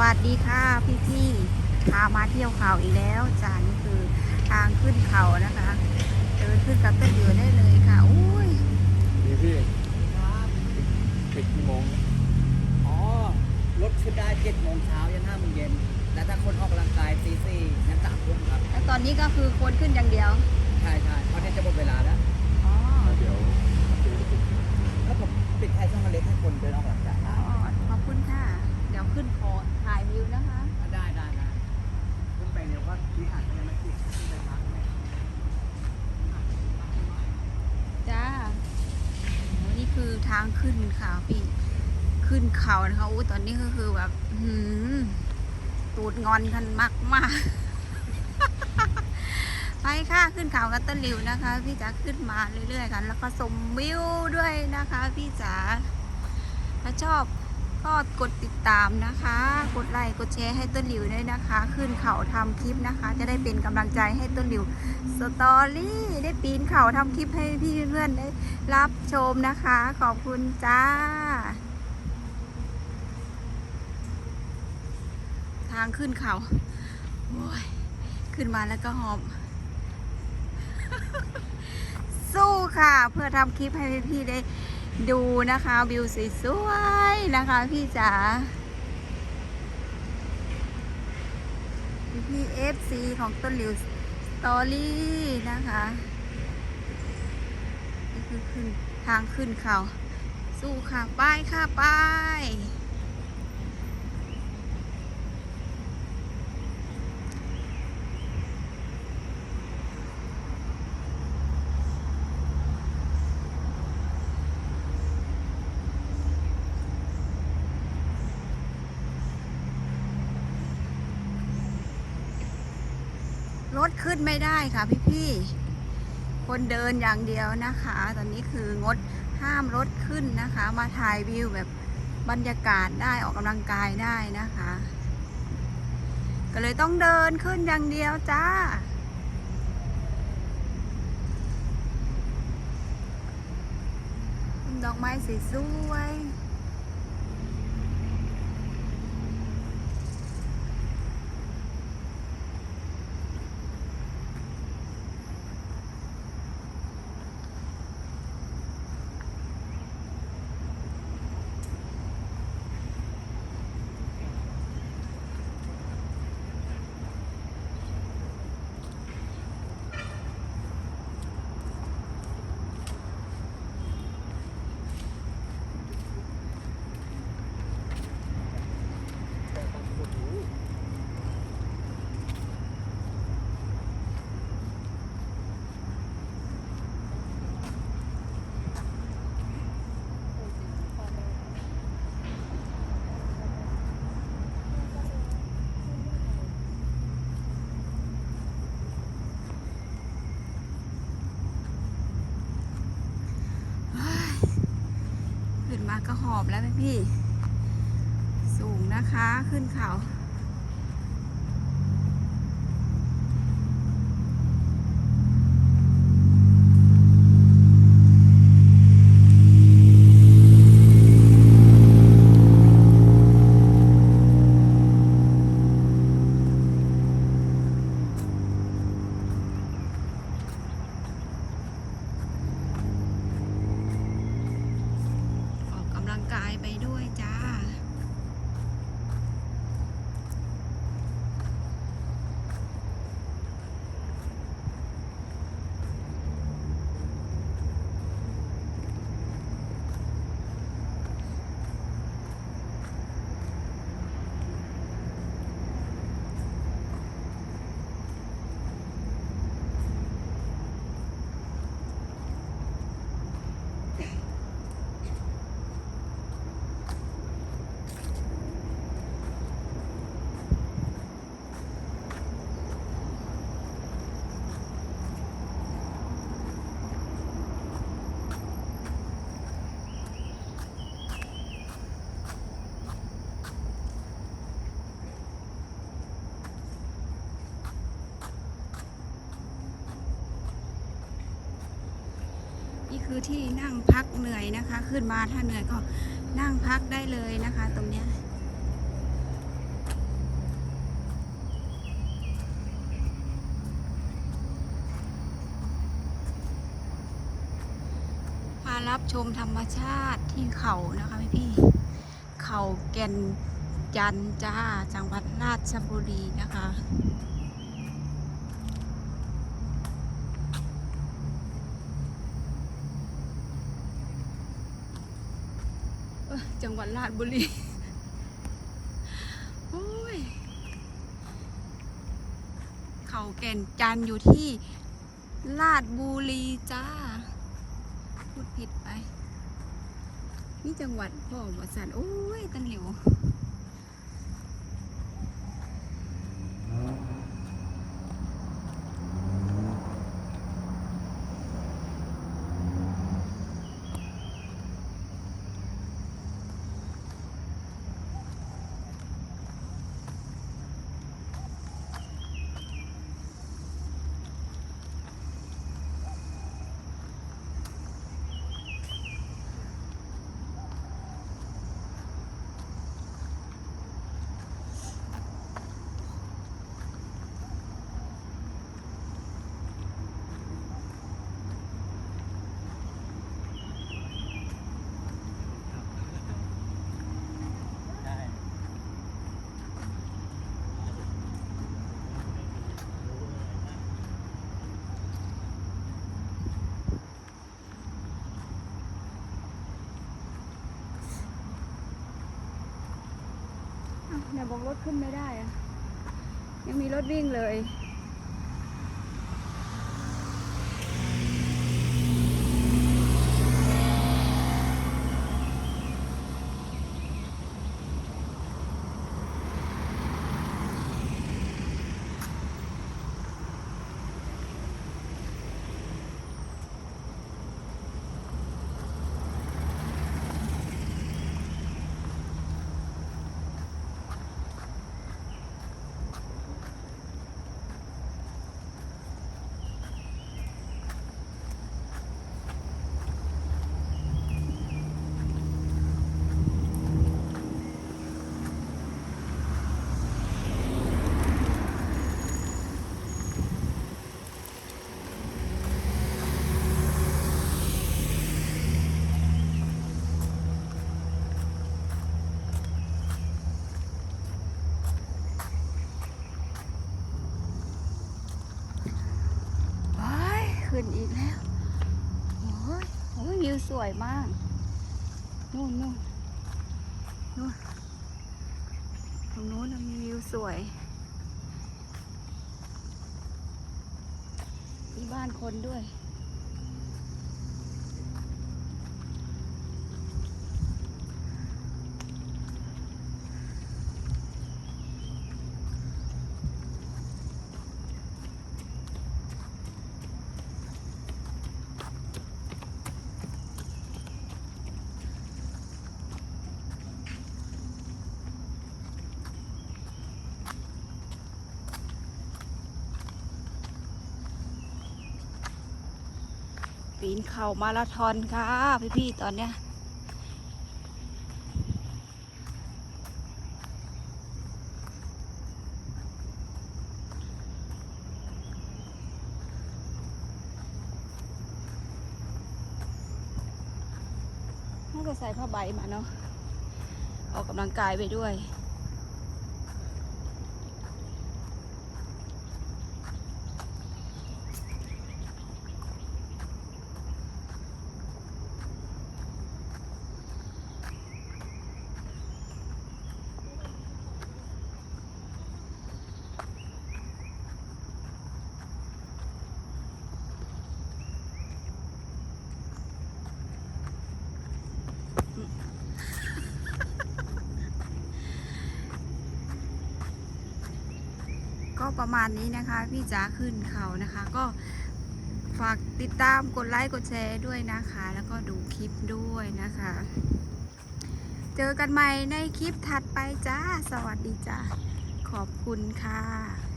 วัสดีค่ะพี่พี่ๆพามาเที่ยวเขาอีกแล้วจ้านี่คือทางขึ้นเขานะคะเดินขึ้นกับต้นอยู่ได้เลยค่ะอุ้ยดีพี่ปิดกี่โมงอ๋อรถขึ้นได้เจ็ดโมงเช้ายันห้าโมงเย็นแต่ถ้าคนออกกำลังกายตีสี่ยันสามทุ่มครับแล้วตอนนี้ก็คือคนขึ้นอย่างเดียวใช่ใช่เพราะนี่จะหมดเวลาแล้วอ๋อแล้วเดี๋ยวปิดปิดแล้วผมปิดแค่ช่องเล็กให้คนเดินออกกำลังกายอ๋อขอบคุณค่ะ เดี๋ยวขึ้นขอถ่าย วิวนะคะ ได้ได้ได้ขึ้นไปเดี๋ยวก็ที่หาดก็ยังไม่ปิดขึ้นไปพักไหมจ้าโอ้นี่คือทางขึ้นเขาพี่ขึ้นเขานะคะอู้ตอนนี้ก็คือแบบอื้อหือตูดงอนกันมากมากๆไปค่ะ ขึ้นเขากันต้นหลิวนะคะ พี่จ๋าขึ้นมาเรื่อยๆกัน แล้วก็ชมวิวด้วยนะคะ พี่จ๋าถ้าชอบ ก็กดติดตามนะคะ กดไลค์ กดแชร์ให้ต้นหลิวด้วยนะคะ ขึ้นเขาทำคลิปนะคะ จะได้เป็นกำลังใจให้ต้นหลิวสตอรี่ได้ปีนเขาทำคลิปให้พี่เพื่อนๆได้รับชมนะคะ ขอบคุณจ้า ทางขึ้นเขาโอ้ยขึ้นมาแล้วก็หอบ สู้ค่ะ เพื่อทำคลิปให้พี่ๆได้ ดูนะคะวิวสวยๆนะคะพี่จ๋าพี่เอฟซีของต้นหลิวสตอรี่นะคะนี่คือขึ้นทางขึ้นเขา สู้ค่ะ ป้ายค่ะ ป้าย ขึ้นไม่ได้ค่ะพี่ๆ คนเดินอย่างเดียวนะคะ ตอนนี้คืองดห้ามรถขึ้นนะคะ มาถ่ายวิวแบบบรรยากาศได้ออกกำลังกายได้นะคะ ก็เลยต้องเดินขึ้นอย่างเดียวจ้าดอกไม้สวยๆ มาก็หอบแล้วพี่ สูงนะคะขึ้นเขา ที่นั่งพักเหนื่อยนะคะ ขึ้นมาถ้าเหนื่อยก็นั่งพักได้เลยนะคะ ตรงเนี้ยพารับชมธรรมชาติที่เขานะคะพี่พี่เขาแก่นจันจ้าจังหวัดราชบุรีนะคะ จังหวัดราชบุรีโอ้ยเขาแก่นจันอยู่ที่ลาดบุรีจ้า พูดผิดไป นี่จังหวัดพ่อวัสันโอ้ย ตันหลิว เนี่ยบอกรถขึ้นไม่ได้อะยังมีรถวิ่งเลย ว้ายขึ้นอีกแล้ว โอ้ยโอ้ยวิว สวยมาก นู่นนู่นนู่นตรงนู้นมีวิวสวย มีบ้านคนด้วย ปีนเขามาราธอนค่ะ พี่ๆตอนเนี้ยน่าจะใส่ผ้าใบมาเนาะออกกำลังกายไปด้วย ก็ประมาณนี้นะคะพี่จ๋าขึ้นเขานะคะ ก็ฝากติดตามกดไลค์กดแชร์ด้วยนะคะ แล้วก็ดูคลิปด้วยนะคะ เจอกันใหม่ในคลิปถัดไปจ้า สวัสดีจ้าขอบคุณค่ะ